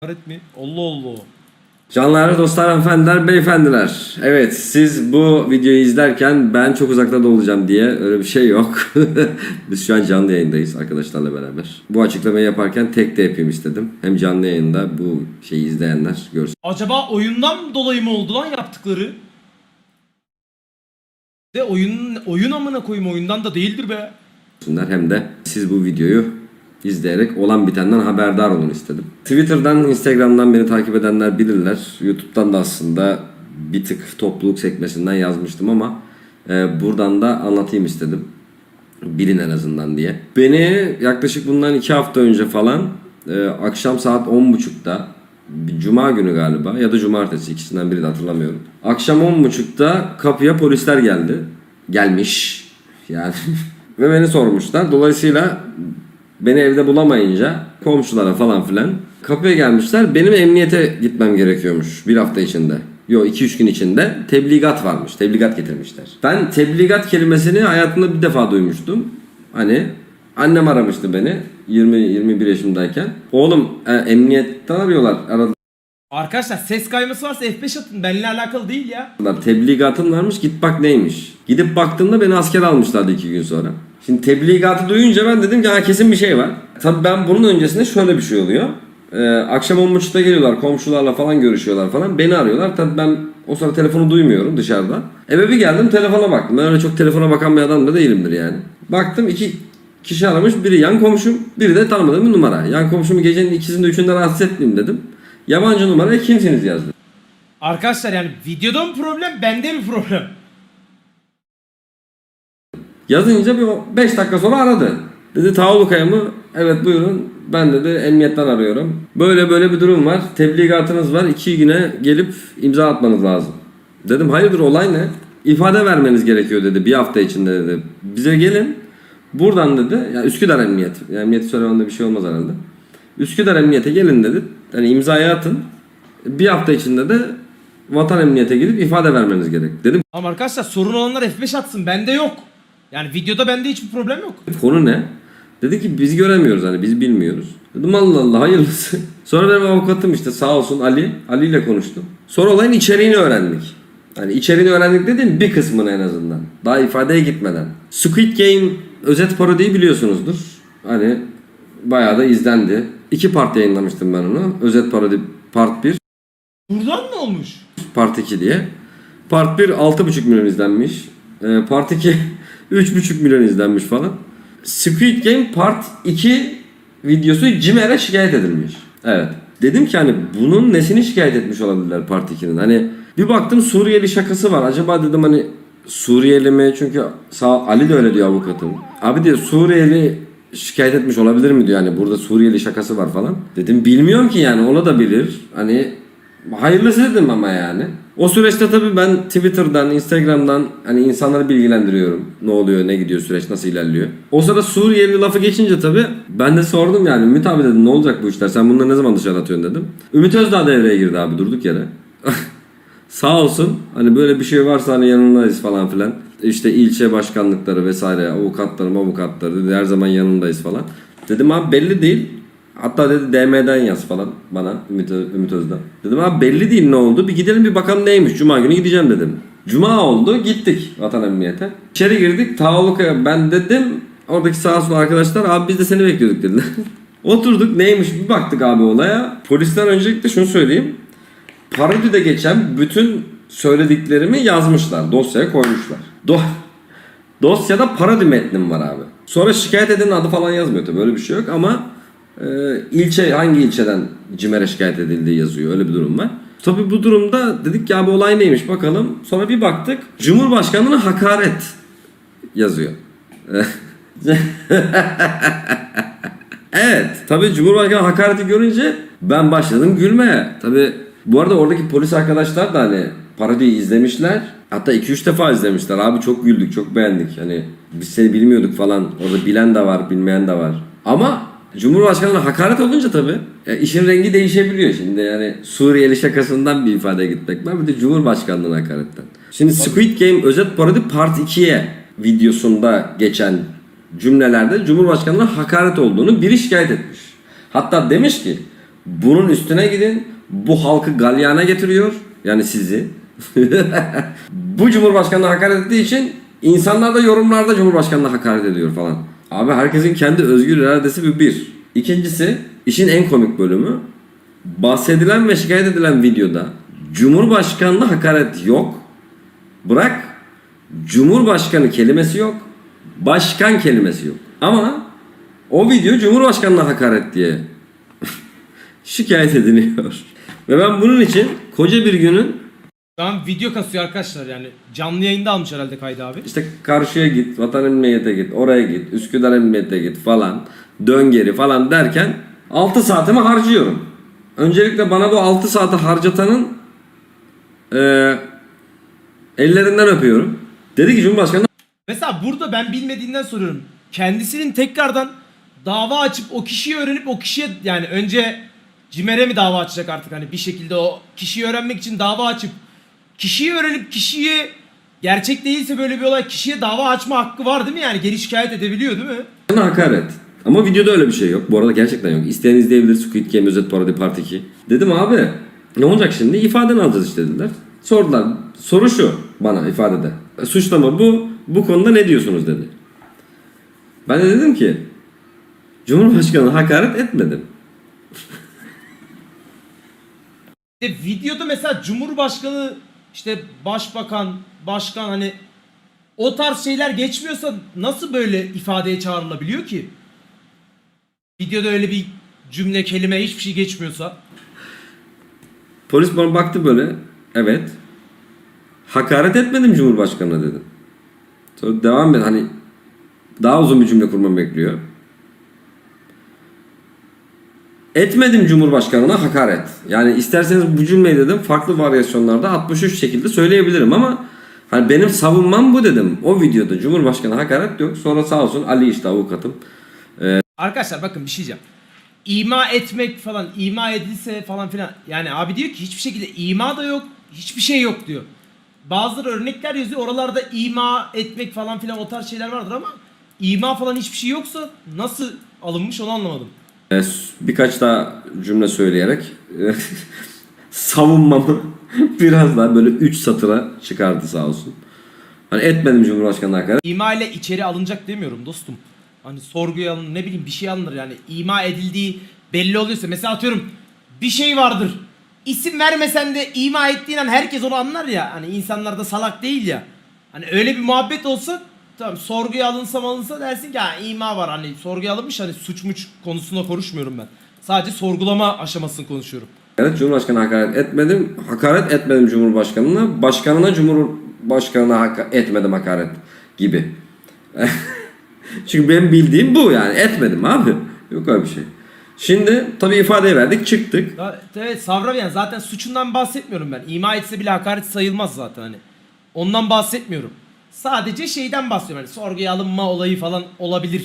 Hakaret mi? Allah Allah. Canlar, dostlar, hanımefendiler, beyefendiler. Evet, siz bu videoyu izlerken ben çok uzakta da olacağım diye öyle bir şey yok. Biz şu an canlı yayındayız arkadaşlarla beraber. Bu açıklamayı yaparken tek de yapayım istedim. Hem canlı yayında bu şeyi izleyenler görsün. Acaba oyundan dolayı mı oldu lan yaptıkları? De oyun oyun amına koyayım oyundan da değildir be. Hem de siz bu videoyu izleyerek olan bitenden haberdar olun istedim. Twitter'dan, Instagram'dan beni takip edenler bilirler. YouTube'dan da aslında bir tık topluluk sekmesinden yazmıştım ama e, buradan da anlatayım istedim. Bilin en azından diye. Beni yaklaşık bundan iki hafta önce falan e, akşam saat 10.30'da bir cuma günü galiba ya da cumartesi ikisinden biri de hatırlamıyorum. Akşam 10.30'da kapıya polisler geldi. Gelmiş. Yani ve beni sormuşlar. Dolayısıyla beni evde bulamayınca komşulara falan filan kapıya gelmişler. Benim emniyete gitmem gerekiyormuş bir hafta içinde. Yo 2-3 gün içinde tebligat varmış. Tebligat getirmişler. Ben tebligat kelimesini hayatımda bir defa duymuştum. Hani annem aramıştı beni 20-21 yaşımdayken. Oğlum e, emniyetten arıyorlar. Aradılar. Arkadaşlar ses kayması varsa F5 atın. Benimle alakalı değil ya. Tebligatın varmış git bak neymiş. Gidip baktığımda beni asker almışlardı iki gün sonra. Şimdi tebligatı duyunca ben dedim ki ha kesin bir şey var. Tabii ben bunun öncesinde şöyle bir şey oluyor. Ee, akşam 10.30'da geliyorlar komşularla falan görüşüyorlar falan. Beni arıyorlar. Tabii ben o sırada telefonu duymuyorum dışarıda. Eve bir geldim telefona baktım. Ben öyle çok telefona bakan bir adam da değilimdir yani. Baktım iki kişi aramış. Biri yan komşum, biri de tanımadığım bir numara. Yan komşumu gecenin ikisinde üçünde rahatsız etmeyeyim dedim. Yabancı numaraya kimsiniz yazdı. Arkadaşlar yani videoda mı problem bende mi problem? Yazınca bir 5 dakika sonra aradı. Dedi Tavlukaya mı? Evet buyurun. Ben dedi emniyetten arıyorum. Böyle böyle bir durum var. Tebligatınız var. 2 güne gelip imza atmanız lazım. Dedim hayırdır olay ne? İfade vermeniz gerekiyor dedi bir hafta içinde dedi. Bize gelin. Buradan dedi. Ya Üsküdar Emniyet. Yani emniyeti söylememde bir şey olmaz herhalde. Üsküdar Emniyete gelin dedi. Yani imzayı atın. Bir hafta içinde de Vatan Emniyete gidip ifade vermeniz gerek. Dedim Ama arkadaşlar sorun olanlar F5 atsın. Bende yok. Yani videoda bende hiçbir problem yok. Konu ne? Dedi ki biz göremiyoruz hani biz bilmiyoruz. Dedim Allah Allah hayırlısı. Sonra benim avukatım işte sağ olsun Ali. Ali ile konuştum. Sonra olayın içeriğini öğrendik. Hani içeriğini öğrendik dediğim bir kısmını en azından. Daha ifadeye gitmeden. Squid Game özet parodiyi biliyorsunuzdur. Hani bayağı da izlendi. İki part yayınlamıştım ben onu. Özet parodi part 1, Buradan mı olmuş? part 2 diye. Part 1 6,5 milyon izlenmiş. Ee, part 2 3,5 milyon izlenmiş falan. Squid Game Part 2 videosu Cimer'e şikayet edilmiş. Evet. Dedim ki hani bunun nesini şikayet etmiş olabilirler Part 2'nin. Hani bir baktım Suriyeli şakası var. Acaba dedim hani Suriyeli mi? Çünkü sağ Ali de öyle diyor avukatım. Abi diyor Suriyeli şikayet etmiş olabilir mi diyor. Hani burada Suriyeli şakası var falan. Dedim bilmiyorum ki yani ona da bilir. Hani Hayırlısı dedim ama yani. O süreçte tabii ben Twitter'dan, Instagram'dan hani insanları bilgilendiriyorum. Ne oluyor, ne gidiyor, süreç nasıl ilerliyor. O sırada Suriyeli lafı geçince tabii ben de sordum yani Ümit abi dedim ne olacak bu işler sen bunları ne zaman dışarı atıyorsun dedim. Ümit Özdağ devreye girdi abi durduk yere. Sağ olsun hani böyle bir şey varsa hani yanındayız falan filan. İşte ilçe başkanlıkları vesaire avukatları avukatları dedi her zaman yanındayız falan. Dedim abi belli değil. Hatta dedi DM'den yaz falan bana Ümit, Ümit Özdağ. Dedim abi belli değil ne oldu bir gidelim bir bakalım neymiş. Cuma günü gideceğim dedim. Cuma oldu gittik vatan emniyete. İçeri girdik Tağlukaya ben dedim oradaki sağ olsun arkadaşlar abi biz de seni bekliyorduk dediler. Oturduk neymiş bir baktık abi olaya. Polisten öncelikle şunu söyleyeyim. Parodide geçen bütün söylediklerimi yazmışlar. Dosyaya koymuşlar. Do Dosyada parodi metnim var abi. Sonra şikayet edenin adı falan yazmıyor tabii öyle bir şey yok ama ilçe hangi ilçeden CİMER'e şikayet edildiği yazıyor öyle bir durum var. Tabii bu durumda dedik ki abi olay neymiş bakalım. Sonra bir baktık Cumhurbaşkanlığına hakaret yazıyor. Evet. Tabii Cumhurbaşkanı hakareti görünce ben başladım gülmeye. Tabii bu arada oradaki polis arkadaşlar da hani parodiyi izlemişler. Hatta 2-3 defa izlemişler. Abi çok güldük, çok beğendik. Hani biz seni bilmiyorduk falan. Orada bilen de var, bilmeyen de var. Ama Cumhurbaşkanı'na hakaret olunca tabii ya işin rengi değişebiliyor şimdi. Yani Suriyeli şakasından bir ifade gitmek var. Bir de Cumhurbaşkanlığına hakaretten. Şimdi Squid Game özet parodi part 2'ye videosunda geçen cümlelerde Cumhurbaşkanı'na hakaret olduğunu biri şikayet etmiş. Hatta demiş ki Bunun üstüne gidin. Bu halkı galyana getiriyor. Yani sizi. bu Cumhurbaşkanı'na hakaret ettiği için insanlar da yorumlarda Cumhurbaşkanı'na hakaret ediyor falan. Abi herkesin kendi özgür iradesi bir bir. İkincisi işin en komik bölümü bahsedilen ve şikayet edilen videoda Cumhurbaşkanı'na hakaret yok. Bırak Cumhurbaşkanı kelimesi yok. Başkan kelimesi yok. Ama o video Cumhurbaşkanı'na hakaret diye şikayet ediliyor. Ve ben bunun için koca bir günün An video kasıyor arkadaşlar yani. Canlı yayında almış herhalde kaydı abi. işte karşıya git, vatan emniyete git, oraya git, Üsküdar emniyete git falan, dön geri falan derken 6 saatimi harcıyorum. Öncelikle bana bu 6 saati harcatanın eee, ellerinden öpüyorum. Dedi ki Cumhurbaşkanı Mesela burada ben bilmediğinden soruyorum. Kendisinin tekrardan dava açıp o kişiyi öğrenip o kişiye yani önce Cimer'e mi dava açacak artık hani bir şekilde o kişiyi öğrenmek için dava açıp kişiyi öğrenip kişiyi gerçek değilse böyle bir olay kişiye dava açma hakkı var değil mi yani geri şikayet edebiliyor değil mi? hakaret. Ama videoda öyle bir şey yok. Bu arada gerçekten yok. İsteyen izleyebilir Squid Game özet parodi part 2. Dedim abi ne olacak şimdi? İfadeni alacağız işte dediler. Sordular. Soru şu bana ifadede. E, Suçlama bu. Bu konuda ne diyorsunuz dedi. Ben de dedim ki Cumhurbaşkanı hakaret etmedim. İşte videoda mesela Cumhurbaşkanı işte başbakan, başkan hani o tarz şeyler geçmiyorsa nasıl böyle ifadeye çağrılabiliyor ki? Videoda öyle bir cümle, kelime hiçbir şey geçmiyorsa. Polis bana baktı böyle. Evet. Hakaret etmedim Cumhurbaşkanı'na dedim. Sonra devam et hani daha uzun bir cümle kurmamı bekliyor. Etmedim Cumhurbaşkanı'na hakaret. Yani isterseniz bu cümleyi dedim farklı varyasyonlarda 63 şekilde söyleyebilirim ama hani benim savunmam bu dedim. O videoda Cumhurbaşkanı hakaret yok. Sonra sağ olsun Ali işte avukatım. Arkadaşlar bakın bir şey diyeceğim. İma etmek falan, ima edilse falan filan. Yani abi diyor ki hiçbir şekilde ima da yok, hiçbir şey yok diyor. Bazıları örnekler yazıyor. Oralarda ima etmek falan filan o tarz şeyler vardır ama ima falan hiçbir şey yoksa nasıl alınmış onu anlamadım. E, birkaç daha cümle söyleyerek e, savunmamı biraz daha böyle 3 satıra çıkardı sağ olsun. Hani etmedim Cumhurbaşkanı hakaret. İma ile içeri alınacak demiyorum dostum. Hani sorguya alın ne bileyim bir şey alınır yani ima edildiği belli oluyorsa mesela atıyorum bir şey vardır. İsim vermesen de ima ettiğin an herkes onu anlar ya. Hani insanlar da salak değil ya. Hani öyle bir muhabbet olsa tamam sorguya alınsa alınsa dersin ki ha ima var hani sorguya alınmış hani suç muç konusunda konuşmuyorum ben. Sadece sorgulama aşamasını konuşuyorum. Cumhurbaşkanı hakaret etmedim. Hakaret etmedim Cumhurbaşkanına. Başkanına Cumhurbaşkanına haka- etmedim hakaret gibi. Çünkü benim bildiğim bu yani etmedim abi. Yok öyle bir şey. Şimdi tabii ifadeyi verdik çıktık. Ya, evet Savra yani zaten suçundan bahsetmiyorum ben. İma etse bile hakaret sayılmaz zaten hani. Ondan bahsetmiyorum. Sadece şeyden bahsediyorum. Hani sorguya alınma olayı falan olabilir.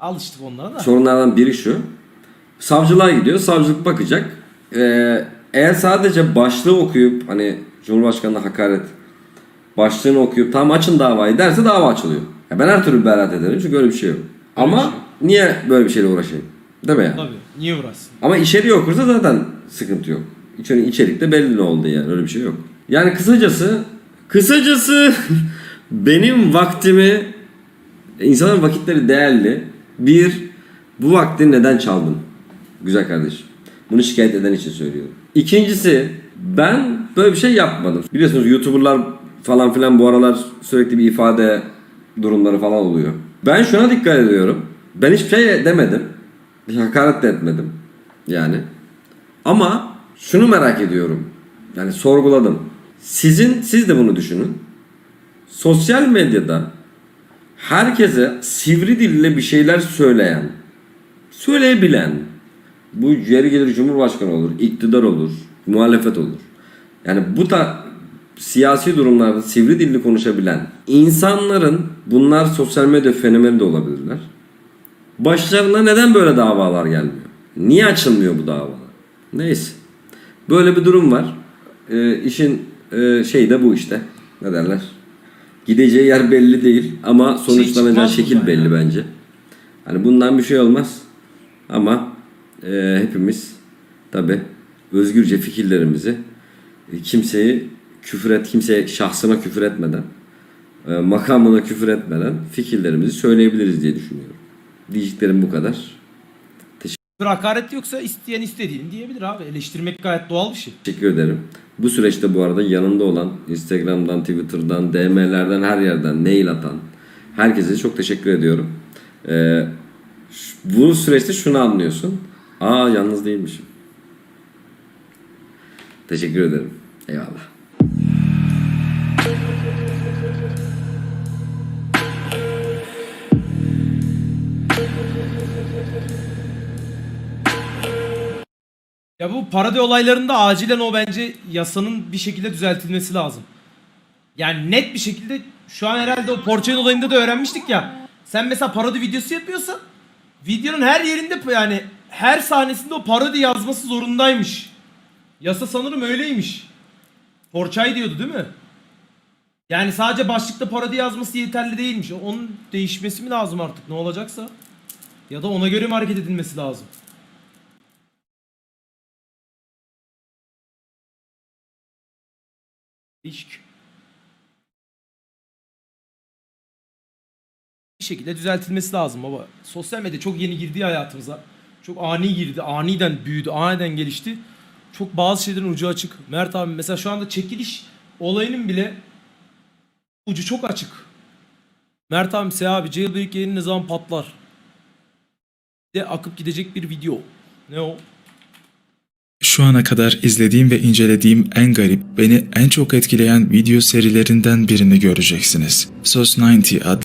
Alıştık onlara da. Sorunlardan biri şu. Savcılığa gidiyor. Savcılık bakacak. Ee, eğer sadece başlığı okuyup hani Cumhurbaşkanı'na hakaret başlığını okuyup tam açın davayı derse dava açılıyor. Ya ben her türlü beraat ederim çünkü öyle bir şey yok. Ama bir şey niye böyle bir şeyle uğraşayım? Değil mi yani? Tabii. Niye uğraşsın? Ama içeriği okursa zaten sıkıntı yok. İçeri, içerikte belli ne oldu yani öyle bir şey yok. Yani kısacası kısacası benim vaktimi insanların vakitleri değerli. Bir bu vakti neden çaldın? Güzel kardeşim. Bunu şikayet eden için söylüyorum. İkincisi ben böyle bir şey yapmadım. Biliyorsunuz YouTuber'lar falan filan bu aralar sürekli bir ifade durumları falan oluyor. Ben şuna dikkat ediyorum. Ben hiçbir şey demedim. Hakaret de etmedim. Yani. Ama şunu merak ediyorum. Yani sorguladım. Sizin, siz de bunu düşünün. Sosyal medyada herkese sivri dille bir şeyler söyleyen, söyleyebilen, bu yeri gelir cumhurbaşkanı olur, iktidar olur, muhalefet olur. Yani bu da siyasi durumlarda sivri dilli konuşabilen insanların bunlar sosyal medya fenomeni de olabilirler. Başlarına neden böyle davalar gelmiyor? Niye açılmıyor bu davalar? Neyse. Böyle bir durum var. Ee, işin e, şeyi de bu işte. Ne derler? Gideceği yer belli değil ama sonuçlanacağı çıkmaz şekil belli ya. bence. Hani bundan bir şey olmaz. Ama e, hepimiz tabi özgürce fikirlerimizi e, kimseyi küfür et, kimseye şahsına küfür etmeden, e, makamına küfür etmeden fikirlerimizi söyleyebiliriz diye düşünüyorum. Diyeceklerim bu kadar. Bir hakaret yoksa isteyen istediğini diyebilir abi. Eleştirmek gayet doğal bir şey. Teşekkür ederim. Bu süreçte bu arada yanımda olan Instagram'dan, Twitter'dan, DM'lerden her yerden mail atan herkese çok teşekkür ediyorum. Ee, bu süreçte şunu anlıyorsun. Aa yalnız değilmişim. Teşekkür ederim. Eyvallah. Ya bu parodi olaylarında acilen o bence yasanın bir şekilde düzeltilmesi lazım. Yani net bir şekilde şu an herhalde o Porçay'ın olayında da öğrenmiştik ya. Sen mesela parodi videosu yapıyorsan videonun her yerinde yani her sahnesinde o parodi yazması zorundaymış. Yasa sanırım öyleymiş. Porçay diyordu değil mi? Yani sadece başlıkta parodi yazması yeterli değilmiş. Onun değişmesi mi lazım artık ne olacaksa? Ya da ona göre mi hareket edilmesi lazım? Değişik. Bir şekilde düzeltilmesi lazım baba. Sosyal medya çok yeni girdi ya hayatımıza. Çok ani girdi, aniden büyüdü, aniden gelişti. Çok bazı şeylerin ucu açık. Mert abi mesela şu anda çekiliş olayının bile ucu çok açık. Mert abi Seha abi Jailbreak yayını ne zaman patlar? De akıp gidecek bir video. Ne o? Şu ana kadar izlediğim ve incelediğim en garip, beni en çok etkileyen video serilerinden birini göreceksiniz. Sos 90 adlı